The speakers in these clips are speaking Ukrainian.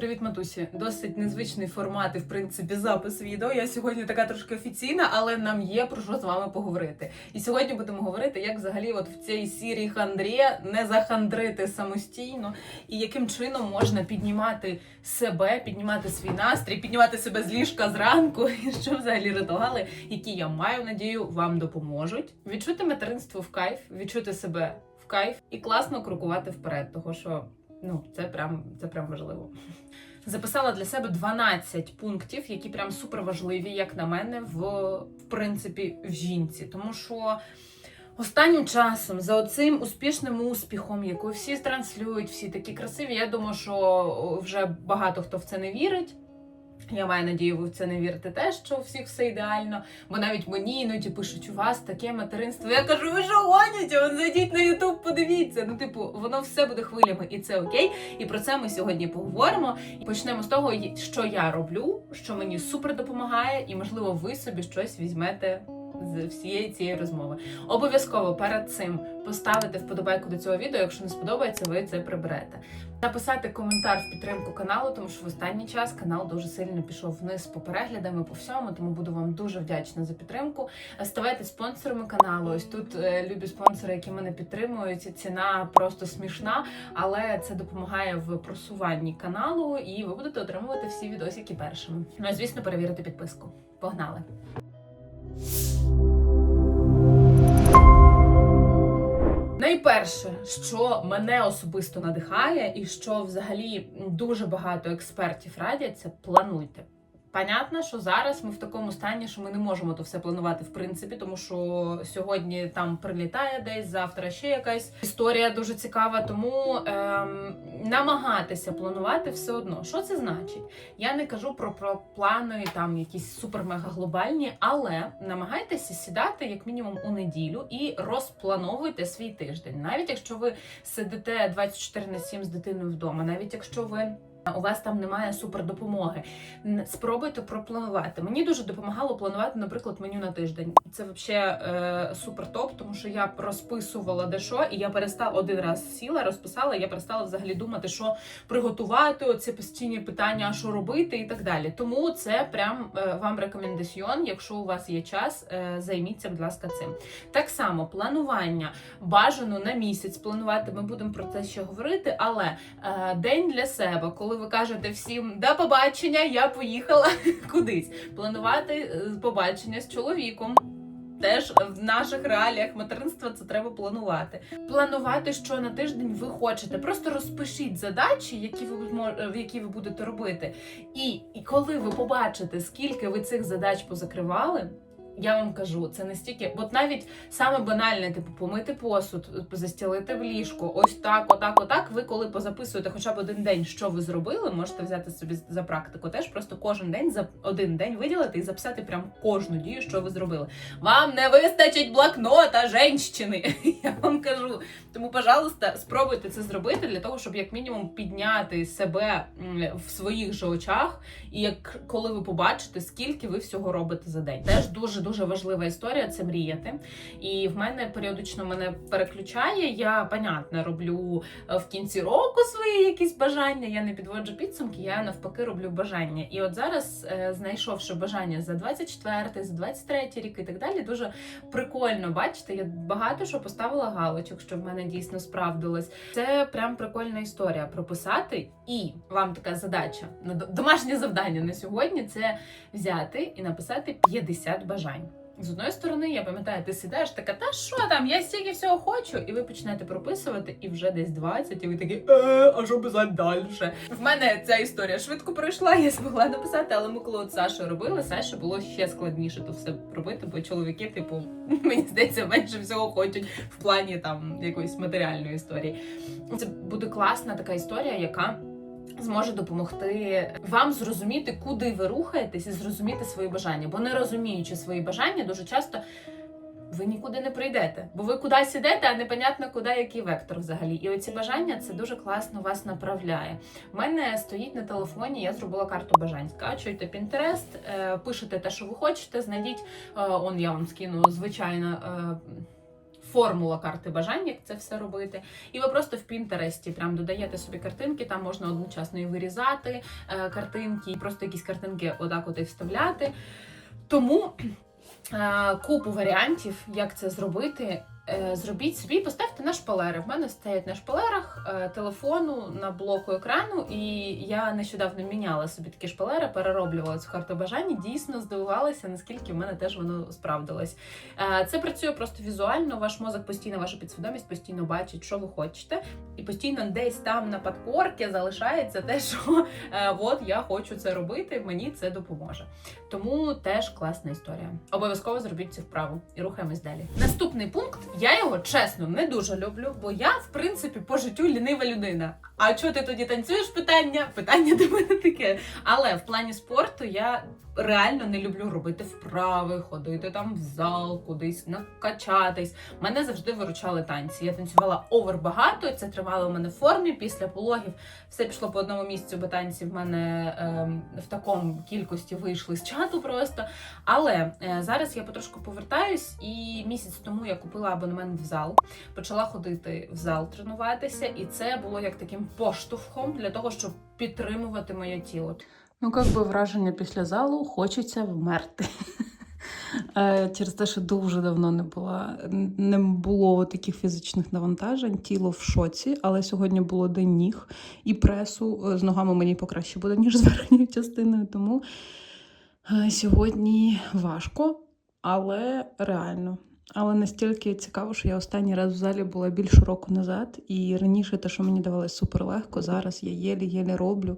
Привіт, матусі. Досить незвичний формат і в принципі запис відео. Я сьогодні така трошки офіційна, але нам є про що з вами поговорити. І сьогодні будемо говорити, як взагалі, от в цій сірій хандрі не захандрити самостійно, і яким чином можна піднімати себе, піднімати свій настрій, піднімати себе з ліжка зранку. І що взагалі ритуали, які я маю надію, вам допоможуть. Відчути материнство в кайф, відчути себе в кайф і класно крокувати вперед, того що. Ну, це прям це прям важливо. Записала для себе 12 пунктів, які прям супер важливі, як на мене, в, в принципі, в жінці. Тому що останнім часом за оцим успішним успіхом, який всі транслюють, всі такі красиві, я думаю, що вже багато хто в це не вірить. Я маю надію, ви в це не вірите теж, що у всіх все ідеально. Бо навіть мені іноді пишуть, у вас таке материнство. Я кажу, ви що гоніте? Зайдіть на Ютуб, подивіться. Ну, типу, воно все буде хвилями, і це окей. І про це ми сьогодні поговоримо. І почнемо з того, що я роблю, що мені супер допомагає, і можливо, ви собі щось візьмете з всієї цієї розмови. Обов'язково перед цим поставити вподобайку до цього відео. Якщо не сподобається, ви це приберете. Написати коментар в підтримку каналу, тому що в останній час канал дуже сильно пішов вниз по переглядам і по всьому. Тому буду вам дуже вдячна за підтримку. Ставайте спонсорами каналу. Ось тут е, любі спонсори, які мене підтримують. Ціна просто смішна, але це допомагає в просуванні каналу, і ви будете отримувати всі відосики першими. Ну і звісно, перевірити підписку. Погнали! Найперше, що мене особисто надихає, і що взагалі дуже багато експертів радять, це плануйте. Понятно, що зараз ми в такому стані, що ми не можемо то все планувати в принципі, тому що сьогодні там прилітає десь, завтра ще якась історія дуже цікава. Тому ем, намагатися планувати все одно. Що це значить? Я не кажу про, про плани там якісь супер-мега глобальні, але намагайтеся сідати як мінімум у неділю і розплановуйте свій тиждень. Навіть якщо ви сидите 24 на 7 з дитиною вдома, навіть якщо ви. У вас там немає супердопомоги. Спробуйте пропланувати. Мені дуже допомагало планувати, наприклад, меню на тиждень. Це взагалі е, супер топ, тому що я розписувала де що, і я перестала один раз сіла, розписала. і Я перестала взагалі думати, що приготувати, оці постійні питання, що робити, і так далі. Тому це прям е, вам рекомендаціон. Якщо у вас є час, е, займіться, будь ласка, цим. Так само планування бажано на місяць планувати. Ми будемо про це ще говорити, але е, день для себе, коли ви кажете всім до побачення, я поїхала кудись. Планувати е, побачення з чоловіком. Теж в наших реаліях материнства це треба планувати. Планувати, що на тиждень ви хочете. Просто розпишіть задачі, які ви мо- які ви будете робити. І, і коли ви побачите, скільки ви цих задач позакривали. Я вам кажу, це настільки, от навіть саме банальне, типу, помити посуд, застілити в ліжко, ось так, отак, отак. Ви коли позаписуєте хоча б один день, що ви зробили, можете взяти собі за практику. Теж просто кожен день за один день виділити і записати прям кожну дію, що ви зробили. Вам не вистачить блокнота, женщини. Я вам кажу. Тому, пожалуйста, спробуйте це зробити для того, щоб як мінімум підняти себе в своїх же очах, і як коли ви побачите, скільки ви всього робите за день. Теж дуже дуже важлива історія це мріяти. І в мене періодично мене переключає. Я понятно роблю е, в кінці року свої якісь бажання. Я не підводжу підсумки, я навпаки роблю бажання. І от зараз, е, знайшовши бажання за 24, за 23 рік і так далі, дуже прикольно бачите. Я багато що поставила галочок, що в мене дійсно справдилось. Це прям прикольна історія прописати. І вам така задача на домашнє завдання на сьогодні це взяти і написати 50 бажань. З одної сторони, я пам'ятаю, ти сідаєш така, та що там, я стільки всього хочу, і ви починаєте прописувати, і вже десь 20, і ви такі, е, а що писати далі? В мене ця історія швидко пройшла, я змогла написати, але ми коли от Саша робили, Саше було ще складніше то все робити, бо чоловіки, типу, мені здається, менше всього хочуть в плані там якоїсь матеріальної історії. Це буде класна така історія, яка зможе допомогти вам зрозуміти, куди ви рухаєтесь, і зрозуміти свої бажання. Бо не розуміючи свої бажання, дуже часто. Ви нікуди не прийдете, бо ви кудись ідете, а непонятно куди який вектор взагалі. І оці бажання це дуже класно вас направляє. У мене стоїть на телефоні, я зробила карту бажань. Скачуєте Pinterest, е, пишете те, що ви хочете, знайдіть. е, Он я вам скину звичайно. Формула карти бажань, як це все робити. І ви просто в Пінтересті прям додаєте собі картинки, там можна одночасно і вирізати е, картинки, і просто якісь картинки отак от і вставляти. Тому е, купу варіантів, як це зробити. Е, Зробіть собі, поставте на шпалери. В мене стоять на шпалерах е, телефону на блоку екрану, і я нещодавно міняла собі такі шпалери, перероблювала цю карту бажань. і Дійсно здивувалася, наскільки в мене теж воно справдилось. Е, Це працює просто візуально. Ваш мозок постійно, ваша підсвідомість постійно бачить, що ви хочете, і постійно десь там на подкорці залишається те, що от я хочу це робити. Мені це допоможе. Тому теж класна історія. Обов'язково зробіть цю вправу і рухаємось далі. Наступний пункт. Я його чесно не дуже люблю, бо я, в принципі, по життю лінива людина. А чого ти тоді танцюєш? Питання? Питання до мене таке. Але в плані спорту я реально не люблю робити вправи, ходити там в зал, кудись накачатись. Мене завжди виручали танці. Я танцювала овер багато, це тривало в мене в формі. Після пологів все пішло по одному місцю, бо танці в мене ем, в такому кількості вийшли з чату просто. Але е, зараз я потрошку повертаюсь, і місяць тому я купила абонемент в зал, почала ходити в зал тренуватися, і це було як таким поштовхом для того, щоб підтримувати моє тіло. Ну, як би враження після залу хочеться вмерти. Е, Через те, що дуже давно не була, не було таких фізичних навантажень, тіло в шоці, але сьогодні було день ніг і пресу. Е, З ногами мені покраще буде, ніж з верхньою частиною. Тому е, сьогодні важко, але реально. Але настільки цікаво, що я останній раз в залі була більше року назад, і раніше те, що мені давалось супер легко, зараз я єлі-єлі роблю.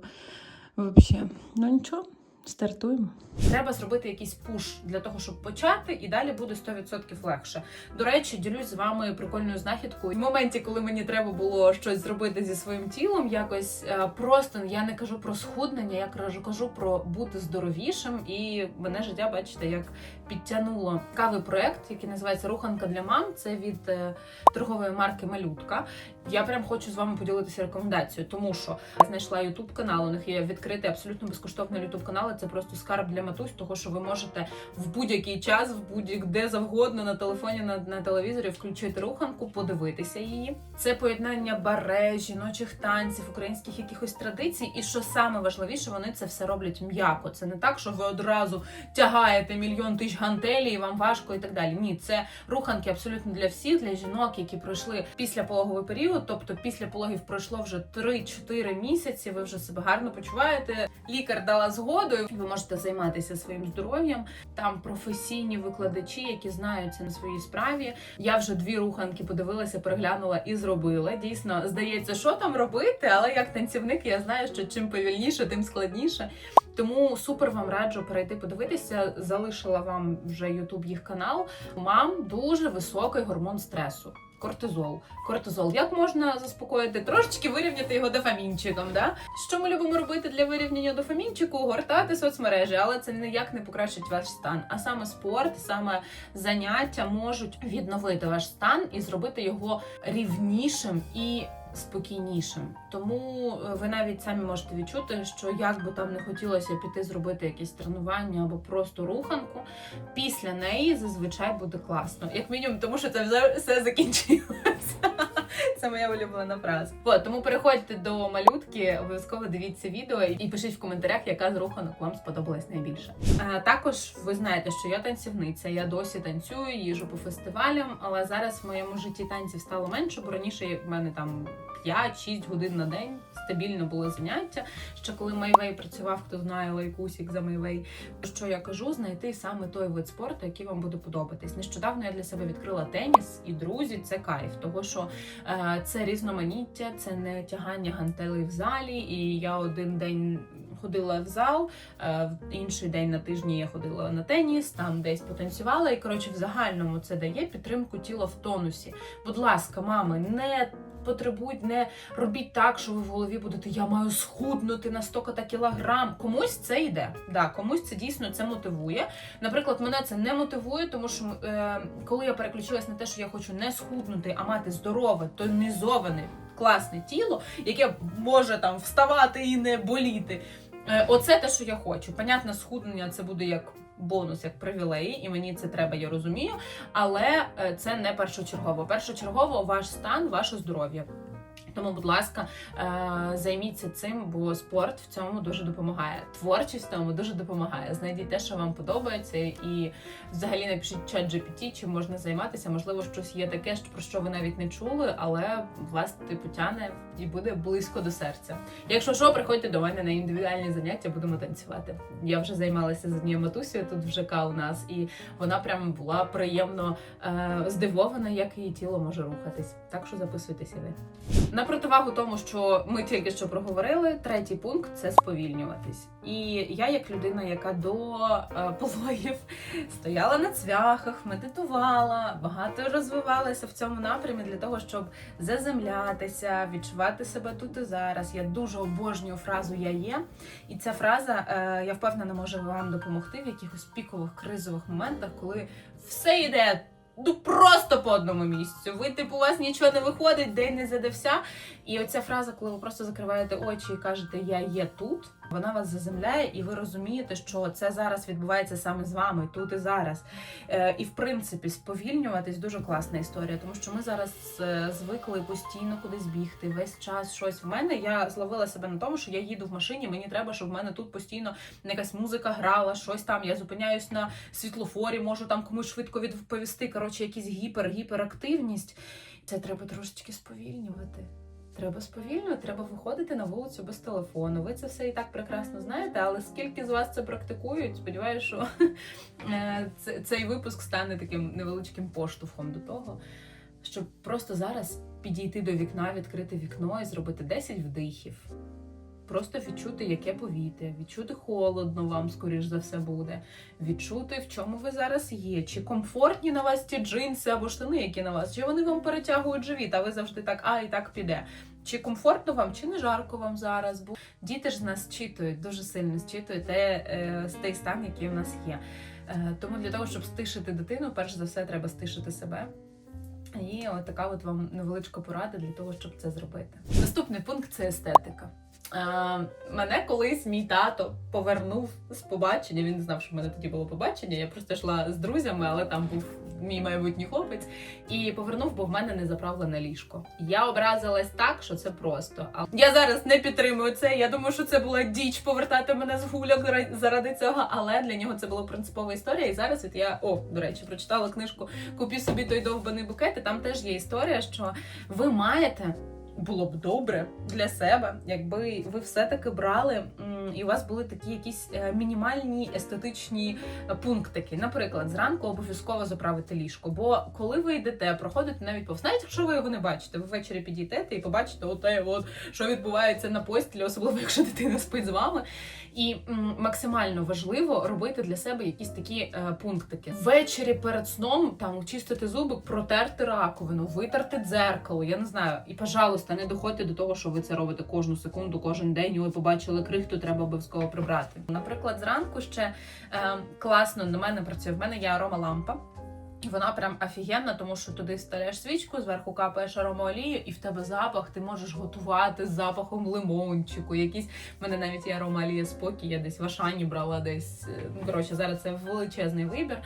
Взагалі, ну нічого, стартуємо. Треба зробити якийсь пуш для того, щоб почати, і далі буде 100% легше. До речі, ділюсь з вами прикольною знахідкою. В моменті, коли мені треба було щось зробити зі своїм тілом, якось е, просто я не кажу про схуднення, я кажу про бути здоровішим. І мене життя, бачите, як підтягнуло кавий проект, який називається Руханка для мам. Це від е, торгової марки Малютка. Я прям хочу з вами поділитися рекомендацією, тому що я знайшла youtube канал. У них є відкритий абсолютно безкоштовний youtube канал. Це просто скарб для матусь, того що ви можете в будь-який час, в будь-де завгодно на телефоні, на, на телевізорі включити руханку, подивитися її. Це поєднання баре, жіночих танців, українських якихось традицій. І що саме важливіше, вони це все роблять м'яко. Це не так, що ви одразу тягаєте мільйон тисяч гантелі, і вам важко і так далі. Ні, це руханки абсолютно для всіх, для жінок, які пройшли після пологовий період. Тобто після пологів пройшло вже 3-4 місяці. Ви вже себе гарно почуваєте. Лікар дала згоду. і Ви можете займатися своїм здоров'ям. Там професійні викладачі, які знаються на своїй справі. Я вже дві руханки подивилася, переглянула і зробила. Дійсно, здається, що там робити, але як танцівник я знаю, що чим повільніше, тим складніше. Тому супер вам раджу перейти подивитися. Залишила вам вже YouTube їх канал. Мам дуже високий гормон стресу. Кортизол. Кортизол. Як можна заспокоїти? Трошечки вирівняти його дофамінчиком. Да? Що ми любимо робити для вирівняння дофамінчику? Гортати соцмережі, але це ніяк не покращить ваш стан. А саме спорт, саме заняття можуть відновити ваш стан і зробити його рівнішим і спокійнішим. Тому е, ви навіть самі можете відчути, що як би там не хотілося піти зробити якесь тренування або просто руханку, після неї зазвичай буде класно. Як мінімум, тому що це все закінчилося. Це моя улюблена фраза. От, тому переходьте до малютки, обов'язково дивіться відео і пишіть в коментарях, яка з руханок вам сподобалась найбільше. А, також ви знаєте, що я танцівниця, я досі танцюю, їжу по фестивалям, але зараз в моєму житті танців стало менше, бо раніше в мене там 5-6 годин на день стабільно були заняття. Ще коли Майвей працював, хто знає лайкусік за Майвей. Що я кажу, знайти саме той вид спорту, який вам буде подобатись. Нещодавно я для себе відкрила теніс і друзі, це кайф, того що е, це різноманіття, це не тягання гантелей в залі. І я один день ходила в зал, е, в інший день на тижні я ходила на теніс, там десь потанцювала. І коротше, в загальному це дає підтримку тіла в тонусі. Будь ласка, мами, не потребують, не робіть так, що ви в голові будете я маю схуднути на стільки кілограм. Комусь це йде. Да, комусь це дійсно це мотивує. Наприклад, мене це не мотивує, тому що е, коли я переключилась на те, що я хочу не схуднути, а мати здорове, тонізоване, класне тіло, яке може там вставати і не боліти. Е, Оце те, що я хочу. Понятно, схуднення це буде як бонус, як привілеї, і мені це треба, я розумію. Але е, це не першочергово. Першочергово ваш стан, ваше здоров'я. Тому, будь ласка, е, займіться цим, бо спорт в цьому дуже допомагає. Творчість в цьому дуже допомагає. Знайдіть те, що вам подобається, і взагалі напишіть чат GPT, чим можна займатися. Можливо, щось є таке, про що ви навіть не чули, але вас типу тяне і буде близько до серця. Якщо що, приходьте до мене на індивідуальні заняття, будемо танцювати. Я вже займалася з однією матусею тут в ЖК у нас, і вона прямо була приємно е, здивована, як її тіло може рухатись. Так що записуйтеся ви. На противагу тому, що ми тільки що проговорили, третій пункт це сповільнюватись. І я, як людина, яка до е, пологів стояла на цвяхах, медитувала, багато розвивалася в цьому напрямі для того, щоб заземлятися, відчувати себе тут і зараз. Я дуже обожнюю фразу Я є. І ця фраза, е, я впевнена, може вам допомогти в якихось пікових кризових моментах, коли все йде. Ну просто по одному місцю. Ви, типу, у вас нічого не виходить, день не задався. І оця фраза, коли ви просто закриваєте очі і кажете Я є тут, вона вас заземляє, і ви розумієте, що це зараз відбувається саме з вами, тут і зараз. Е, і в принципі, сповільнюватись дуже класна історія, тому що ми зараз е, звикли постійно кудись бігти, весь час щось в мене. Я зловила себе на тому, що я їду в машині. Мені треба, щоб в мене тут постійно якась музика грала, щось там. Я зупиняюсь на світлофорі, можу там комусь швидко відповісти. Коротше, якісь гіпер, гіперактивність. Це треба трошечки сповільнювати. Треба сповільно, треба виходити на вулицю без телефону. Ви це все і так прекрасно знаєте, але скільки з вас це практикують, сподіваюся, що е, цей випуск стане таким невеличким поштовхом до того, щоб просто зараз підійти до вікна, відкрити вікно і зробити 10 вдихів. Просто відчути, яке повітря, відчути холодно вам, скоріш за все, буде. Відчути, в чому ви зараз є. Чи комфортні на вас ті джинси або штани, які на вас, чи вони вам перетягують живіт, а ви завжди так, а і так піде. Чи комфортно вам, чи не жарко вам зараз? Бо діти ж з нас читують, дуже сильно зчитують те, е, той стан, який в нас є. Е, тому для того, щоб стишити дитину, перш за все, треба стишити себе. І от така от вам невеличка порада для того, щоб це зробити. Наступний пункт це естетика. Е, мене колись мій тато повернув з побачення. Він не знав, що в мене тоді було побачення. Я просто йшла з друзями, але там був мій майбутній хлопець. І повернув, бо в мене не заправлене ліжко. Я образилась так, що це просто. Я зараз не підтримую це. Я думаю, що це була діч повертати мене з гульок ра- заради цього, але для нього це була принципова історія. І зараз от я о, до речі, прочитала книжку Купі собі той довбаний букет. І там теж є історія, що ви маєте. Було б добре для себе, якби ви все-таки брали і у вас були такі якісь е, мінімальні естетичні е, пунктики. Наприклад, зранку обов'язково заправити ліжко. Бо коли ви йдете, проходите навіть повз, навіть якщо ви його не бачите, ви ввечері підійдете і побачите оте, от що відбувається на постілі, особливо якщо дитина спить з вами. І м, максимально важливо робити для себе якісь такі е, пунктики. Ввечері перед сном там чистити зуби, протерти раковину, витерти дзеркало. Я не знаю. І, пожалуйста, не доходьте до того, що ви це робите кожну секунду, кожен день. і Ви побачили крихту, треба обов'язково прибрати. Наприклад, зранку ще е, класно на мене працює. В мене є аромалампа. І вона прям офігенна, тому що туди вставляєш свічку, зверху капаєш аромаолію, і в тебе запах, ти можеш готувати з запахом лимончику. Якісь в мене навіть є аромаолія спокій, я десь в Ашані брала десь. е, Ну, коротше, зараз це величезний вибір.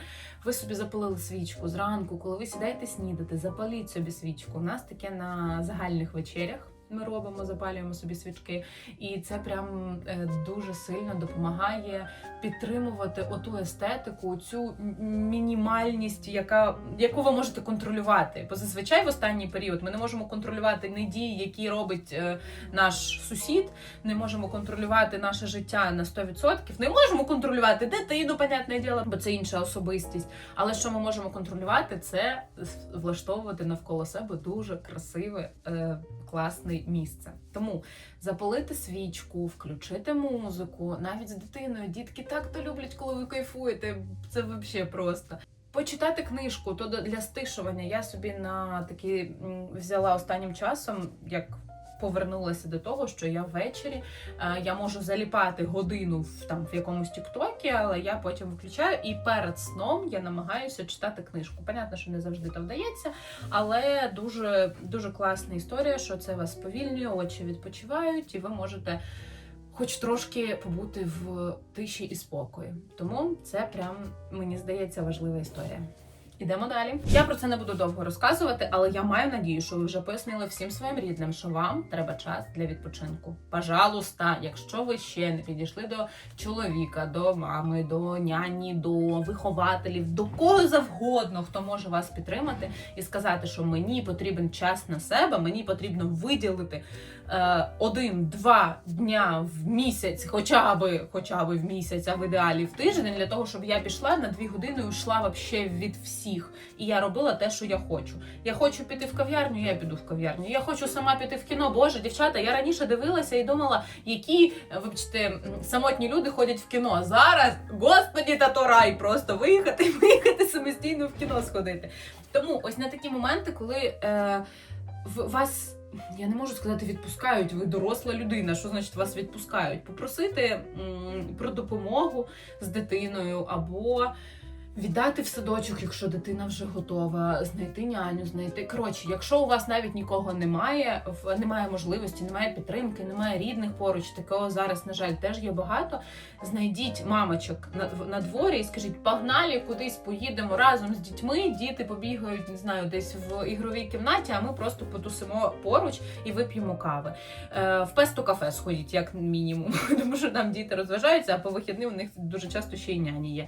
Ви собі запалили свічку зранку, коли ви сідаєте снідати, запаліть собі свічку. У нас таке на загальних вечерях. Ми робимо, запалюємо собі свічки, і це прям е, дуже сильно допомагає підтримувати оту естетику, цю мінімальність, яка яку ви можете контролювати. Бо зазвичай в останній період ми не можемо контролювати не дії, які робить е, наш сусід, не можемо контролювати наше життя на 100%, не можемо контролювати дитину, понятне діло, бо це інша особистість. Але що ми можемо контролювати, це влаштовувати навколо себе дуже красиве, е, класне місце. Тому запалити свічку, включити музику, навіть з дитиною. Дітки так то люблять, коли ви кайфуєте. Це взагалі просто. Почитати книжку, то для стишування я собі на такі взяла останнім часом, як повернулася до того, що я ввечері е, я можу заліпати годину в там в якомусь тіктокі, але я потім виключаю і перед сном я намагаюся читати книжку. Понятно, що не завжди це вдається, але дуже дуже класна історія, що це вас сповільнює, очі відпочивають, і ви можете хоч трошки побути в тиші і спокої. Тому це прям мені здається важлива історія. Ідемо далі. Я про це не буду довго розказувати, але я маю надію, що ви вже пояснили всім своїм рідним, що вам треба час для відпочинку. Пожалуйста, якщо ви ще не підійшли до чоловіка, до мами, до няні, до вихователів, до кого завгодно, хто може вас підтримати і сказати, що мені потрібен час на себе, мені потрібно виділити один-два дня в місяць, хоча би, хоча би в місяць, а в ідеалі в тиждень, для того, щоб я пішла на дві години і йшла вообще від всіх. І я робила те, що я хочу. Я хочу піти в кав'ярню, я піду в кав'ярню. Я хочу сама піти в кіно. Боже, дівчата, я раніше дивилася і думала, які, е, вибачте, самотні люди ходять в кіно. Зараз, господі, та то рай, просто виїхати, виїхати самостійно в кіно сходити. Тому ось на такі моменти, коли е, в вас. Я не можу сказати, відпускають. Ви доросла людина. Що значить вас відпускають? Попросити м, про допомогу з дитиною або віддати в садочок, якщо дитина вже готова, знайти няню, знайти. Коротше, якщо у вас навіть нікого немає, немає можливості, немає підтримки, немає рідних поруч, такого зараз, на жаль, теж є багато. Знайдіть мамочок на, на дворі і скажіть, погнали кудись поїдемо разом з дітьми. Діти побігають, не знаю, десь в ігровій кімнаті, а ми просто потусимо поруч і вип'ємо кави. Е, в песто кафе сходіть, як мінімум, тому що там діти розважаються, а по вихідним у них дуже часто ще й няні є.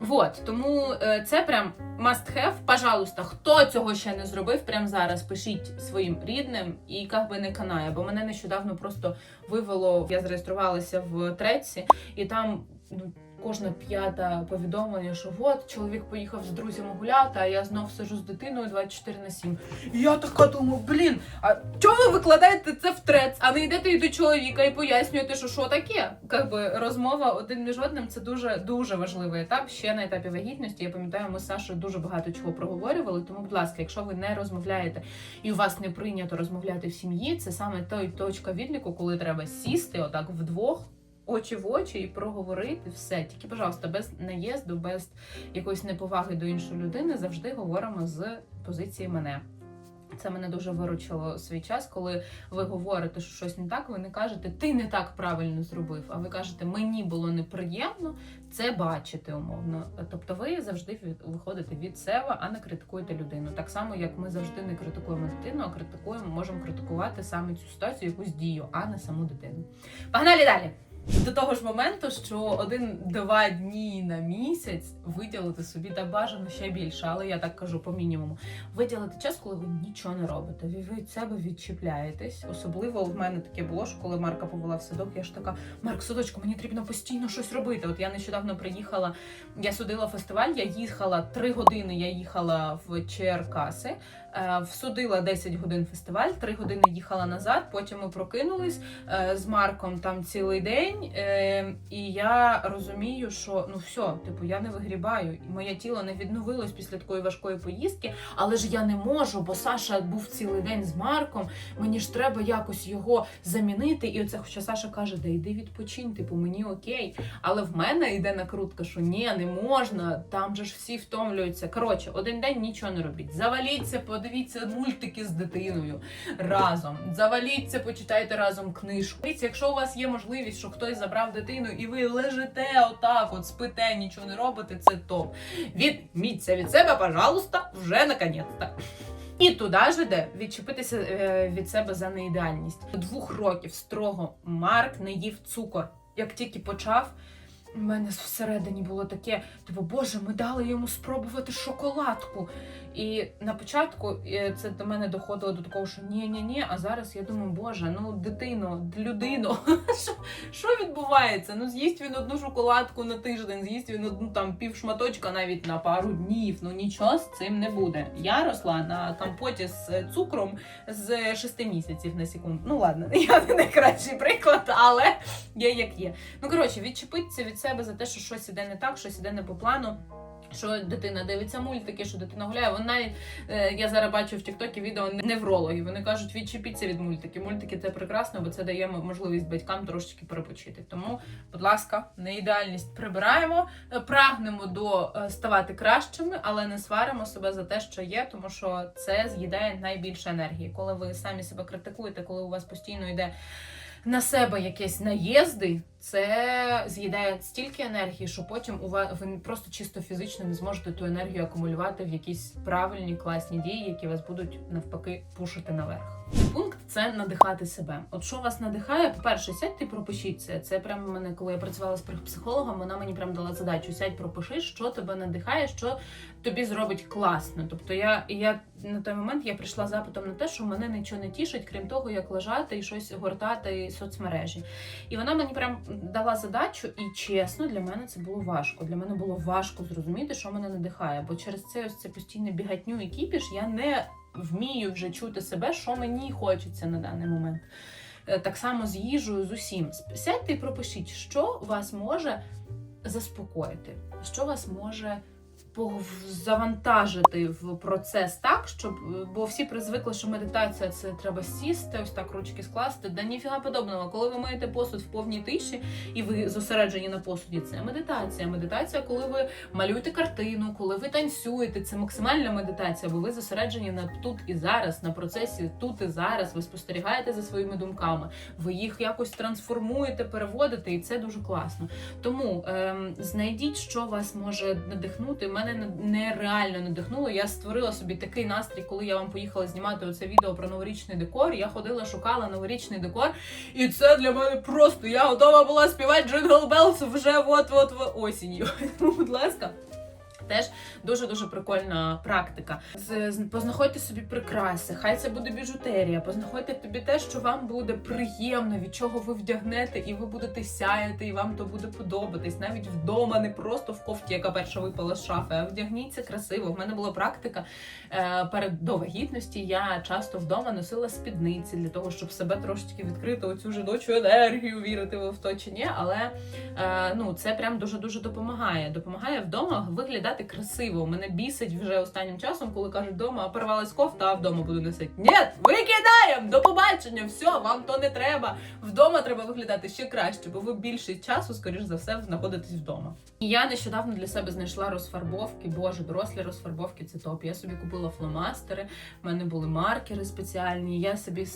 Вот, тому е, це прям must have. Пожалуйста, хто цього ще не зробив, прямо зараз пишіть своїм рідним і як би не канає. Бо мене нещодавно просто вивело. Я зареєструвалася в треці, і там ну. Кожна п'ята повідомлення, що от чоловік поїхав з друзями гуляти, а я знов сижу з дитиною 24 на 7. І я така думаю, блін, а чого ви викладаєте це в трец, а не йдете і до чоловіка і пояснюєте, що що таке? Как би розмова один між одним це дуже дуже важливий етап. Ще на етапі вагітності. Я пам'ятаю, ми з Сашою дуже багато чого проговорювали. Тому, будь ласка, якщо ви не розмовляєте і у вас не прийнято розмовляти в сім'ї, це саме той точка відліку, коли треба сісти отак вдвох. Очі в очі і проговорити все. Тільки, пожалуйста, без наїзду, без якоїсь неповаги до іншої людини, завжди говоримо з позиції мене. Це мене дуже виручило свій час, коли ви говорите, що щось не так, ви не кажете, ти не так правильно зробив, а ви кажете, мені було неприємно це бачити умовно. Тобто ви завжди виходите від себе, а не критикуєте людину. Так само, як ми завжди не критикуємо дитину, а критикуємо, можемо критикувати саме цю ситуацію, якусь дію, а не саму дитину. Погнали далі! До того ж моменту, що один-два дні на місяць виділити собі та бажано ще більше, але я так кажу по мінімуму. Виділити час, коли ви нічого не робите. Ви від себе відчіпляєтесь. Особливо в мене таке було, що коли Марка повела в садок, я ж така: Марк, садочку, мені потрібно постійно щось робити. От я нещодавно приїхала, я судила фестиваль, я їхала три години. Я їхала в Черкаси. Е, Всудила 10 годин фестиваль, 3 години їхала назад. Потім ми прокинулись е, з Марком там цілий день. е, І я розумію, що ну все, типу, я не вигрібаю, і моє тіло не відновилось після такої важкої поїздки. Але ж я не можу, бо Саша був цілий день з Марком. Мені ж треба якось його замінити. І оце, хоча Саша каже, да йди відпочинь, типу, мені окей. Але в мене йде накрутка, що ні, не можна, там же ж всі втомлюються. Коротше, один день нічого не робіть. Заваліться, подивіться мультики з дитиною разом. Заваліться, почитайте разом книжку. Дивіться, якщо у вас є можливість, що хтось забрав дитину, і ви лежите отак, от спите, нічого не робите, це топ. Відміться від себе, пожалуйста, вже наконець-то. І туди ж іде відчепитися е, від себе за неідеальність. Двох років строго Марк не їв цукор. Як тільки почав, у мене всередині було таке: типу, боже, ми дали йому спробувати шоколадку. І на початку е, це до мене доходило до такого, що ні, ні, ні. А зараз я думаю, боже, ну дитино, людино, що, що відбувається? Ну з'їсть він одну шоколадку на тиждень, з'їсть він одну там пів шматочка навіть на пару днів. Ну нічого з цим не буде. Я росла на компоті з цукром з 6 місяців на секунду. Ну ладно, я не найкращий приклад, але є як є. Ну коротше, відчепитися від себе за те, що щось іде не так, щось іде не по плану. Що дитина дивиться мультики, що дитина гуляє. Вона навіть е, я зараз бачу в Тіктокі відео неврологів. Вони кажуть, відчепіться від мультиків. Мультики це прекрасно, бо це дає можливість батькам трошечки перепочити. Тому, будь ласка, неідеальність прибираємо, е, прагнемо до е, ставати кращими, але не сваримо себе за те, що є, тому що це з'їдає найбільше енергії. Коли ви самі себе критикуєте, коли у вас постійно йде на себе якісь наїзди, це з'їдає стільки енергії, що потім у вас ви просто чисто фізично не зможете ту енергію акумулювати в якісь правильні класні дії, які вас будуть навпаки пушити наверх. Пункт це надихати себе. От що вас надихає, по-перше, сядьте і пропишіть це. Це прямо мене, коли я працювала з психологом, вона мені прям дала задачу: сядь, пропиши, що тебе надихає, що тобі зробить класно. Тобто я, я на той момент я прийшла запитом на те, що мене нічого не тішить, крім того, як лежати і щось гортати соцмережі. І вона мені прям дала задачу, і чесно, для мене це було важко. Для мене було важко зрозуміти, що мене надихає. Бо через це ось це постійне бігатню і кіпіш я не вмію вже чути себе, що мені хочеться на даний момент. Е, Так само з їжею, з усім. Сядьте і пропишіть, що вас може заспокоїти, що вас може завантажити в процес так, щоб бо всі призвикли, що медитація це треба сісти, ось так ручки скласти. Да ніфіга подобного. Коли ви миєте посуд в повній тиші і ви зосереджені на посуді, це медитація. Медитація, коли ви малюєте картину, коли ви танцюєте, це максимальна медитація, бо ви зосереджені на тут і зараз, на процесі тут і зараз. Ви спостерігаєте за своїми думками, ви їх якось трансформуєте, переводите, і це дуже класно. Тому ем, знайдіть, що вас може надихнути. Мене не- нереально надихнуло. Я створила собі такий настрій, коли я вам поїхала знімати оце відео про новорічний декор. Я ходила, шукала новорічний декор, і це для мене просто. Я готова була співати Джингл Белс вже от-от в осінню. Будь ласка. Теж дуже дуже прикольна практика. Познаходьте собі прикраси, хай це буде біжутерія. Познаходьте тобі те, що вам буде приємно, від чого ви вдягнете, і ви будете сяяти, і вам то буде подобатись. Навіть вдома, не просто в кофті, яка перша випала з шафи, а вдягніться красиво. В мене була практика е, перед до вагітності. Я часто вдома носила спідниці для того, щоб себе трошечки відкрити оцю жіночу енергію, вірити в то чи ні. Але е, ну це прям дуже дуже допомагає. Допомагає вдома виглядати красиво. Мене бісить вже останнім часом, коли кажуть вдома, порвалась кофта, а вдома буду носити. Ні, викидаємо! До побачення! Все, вам то не треба. Вдома треба виглядати ще краще, бо ви більше часу, скоріш за все, знаходитесь вдома. І я нещодавно для себе знайшла розфарбовки. Боже, дорослі розфарбовки це топ. Я собі купила фломастери, в мене були маркери спеціальні. Я собі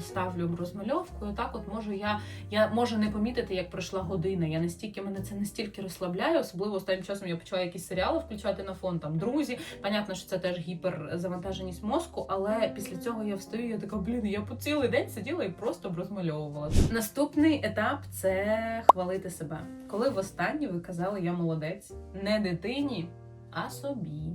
ставлю розмальовку. І так, от можу я, я можу не помітити, як пройшла година. Я настільки мене це настільки розслабляє, особливо останнім часом я почала якісь серіали включати на фон. Там друзі. Понятно, що це теж гіперзавантаженість мозку, але після цього я встаю. Я така, блін, я по цілий день сиділа і просто б розмальовувала. Наступний етап це хвалити себе. Коли востаннє ви казали я молодець, не дитині, а собі.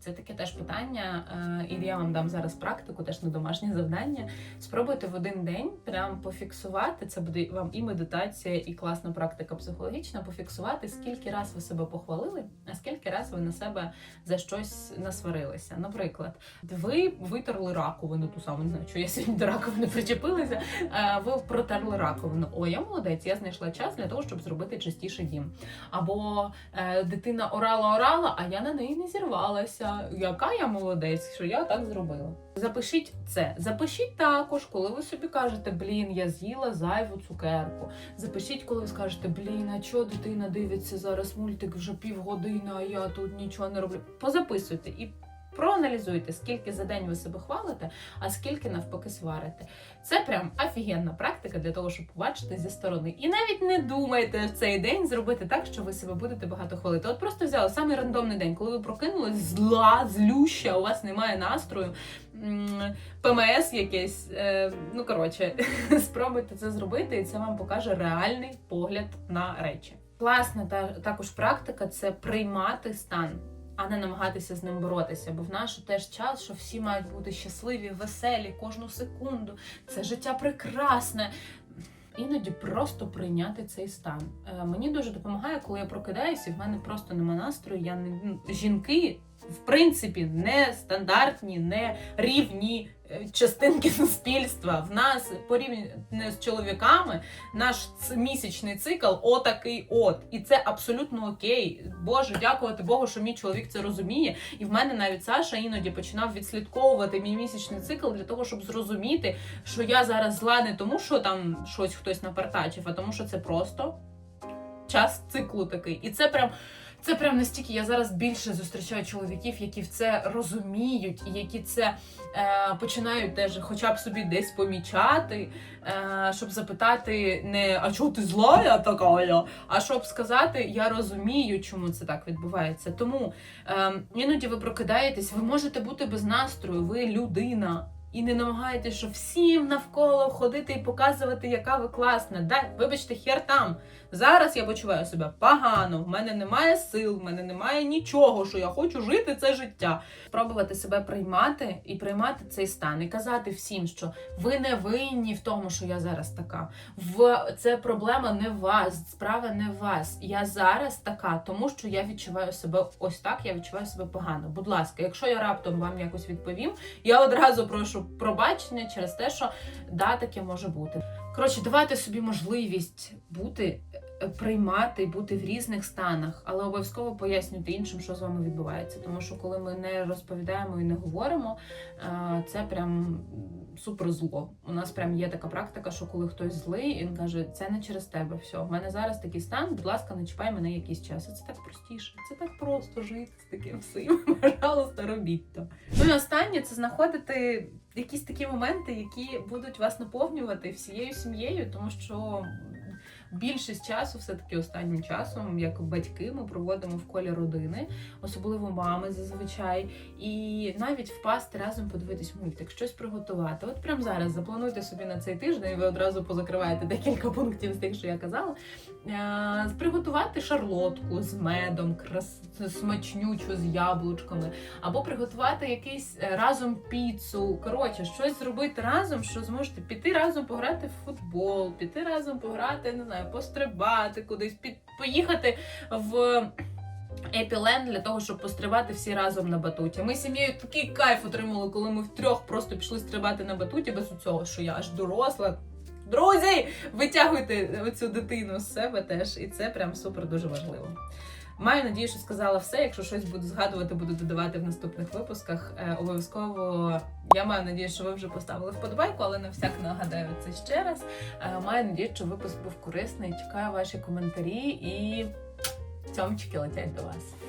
Це таке теж питання, е, і я вам дам зараз практику, теж на домашнє завдання. Спробуйте в один день прям пофіксувати. Це буде вам і медитація, і класна практика психологічна. Пофіксувати, скільки раз ви себе похвалили, а скільки раз ви на себе за щось насварилися. Наприклад, ви витерли раковину, ту саму не знаю, що я сьогодні до раковини причепилася. е, Ви протерли раковину. О, я молодець, я знайшла час для того, щоб зробити чистіший дім. Або е, дитина орала, орала, а я на неї не зірвалася. Яка я молодець, що я так зробила. Запишіть це. Запишіть також, коли ви собі кажете, блін, я з'їла зайву цукерку. Запишіть, коли ви скажете, блін, а чого дитина дивиться зараз мультик вже півгодини, а я тут нічого не роблю. Позаписуйте і проаналізуйте, скільки за день ви себе хвалите, а скільки навпаки сварите. Це прям офігенна практика для того, щоб побачити зі сторони. І навіть не думайте в цей день зробити так, що ви себе будете багато хвалити. От просто взяли самий рандомний день, коли ви прокинулись, зла, злюща, у вас немає настрою. ПМС якесь, е, ну коротше, спробуйте це зробити, і це вам покаже реальний погляд на речі. Класна та також практика це приймати стан, а не намагатися з ним боротися. Бо в наш теж час, що всі мають бути щасливі, веселі кожну секунду. Це життя прекрасне. Іноді просто прийняти цей стан. Е, мені дуже допомагає, коли я прокидаюся, і в мене просто нема настрою. Я не ну, жінки, в принципі, не стандартні, не рівні е, частинки суспільства. В нас порівняно з чоловіками наш місячний цикл отакий от. І це абсолютно окей. Боже, дякувати Богу, що мій чоловік це розуміє. І в мене навіть Саша іноді починав відслідковувати мій місячний цикл для того, щоб зрозуміти, що я зараз зла не тому, що там щось хтось напартачив, а тому, що це просто час циклу такий. І це прям Це прям настільки я зараз більше зустрічаю чоловіків, які в це розуміють, і які це е, починають теж, хоча б собі десь помічати, е, щоб запитати не а чого ти злая така, а щоб сказати, я розумію, чому це так відбувається. Тому е, іноді ви прокидаєтесь, ви можете бути без настрою, ви людина. І не намагаєтесь, що всім навколо ходити і показувати, яка ви класна. Да, вибачте, хер там. Зараз я почуваю себе погано, в мене немає сил, в мене немає нічого, що я хочу жити це життя. Спробувати себе приймати і приймати цей стан, і казати всім, що ви не винні в тому, що я зараз така. В це проблема не вас, справа не вас. Я зараз така, тому що я відчуваю себе ось так. Я відчуваю себе погано. Будь ласка, якщо я раптом вам якось відповім, я одразу прошу пробачення через те, що да, таке може бути. Коротше, давайте собі можливість бути, е, приймати, бути в різних станах, але обов'язково пояснюйте іншим, що з вами відбувається. Тому що коли ми не розповідаємо і не говоримо, е, це прям супер зло. У нас прям є така практика, що коли хтось злий, він каже, це не через тебе. Все, в мене зараз такий стан. Будь ласка, не чіпай мене якийсь час. Це так простіше. Це так просто жити з таким всім. Пожалуйста, робіть то. Ну і останнє це знаходити якісь такі моменти, які будуть вас наповнювати всією сім'єю, тому що більшість часу, все таки останнім часом, як батьки, ми проводимо в колі родини, особливо мами зазвичай, і навіть впасти разом подивитись мультик, щось приготувати. От прямо зараз заплануйте собі на цей тиждень, ви одразу позакриваєте декілька пунктів з тих, що я казала. Е, Приготувати шарлотку з медом, крас... смачнючу з яблучками, або приготувати якийсь е, разом піцу. Коротше, щось зробити разом, що зможете піти разом пограти в футбол, піти разом пограти, не знаю, пострибати кудись, під... поїхати в. Епілен для того, щоб пострибати всі разом на батуті. Ми з сім'єю такий кайф отримали, коли ми втрьох просто пішли стрибати на батуті без цього, що я аж доросла. Друзі, витягуйте оцю дитину з себе теж, і це прям супер дуже важливо. Маю надію, що сказала все. Якщо щось буду згадувати, буду додавати в наступних випусках. Е, обов'язково я маю надію, що ви вже поставили вподобайку, але на всяк нагадаю це ще раз. Е, маю надію, що випуск був корисний. Чекаю ваші коментарі і цьомчики летять до вас.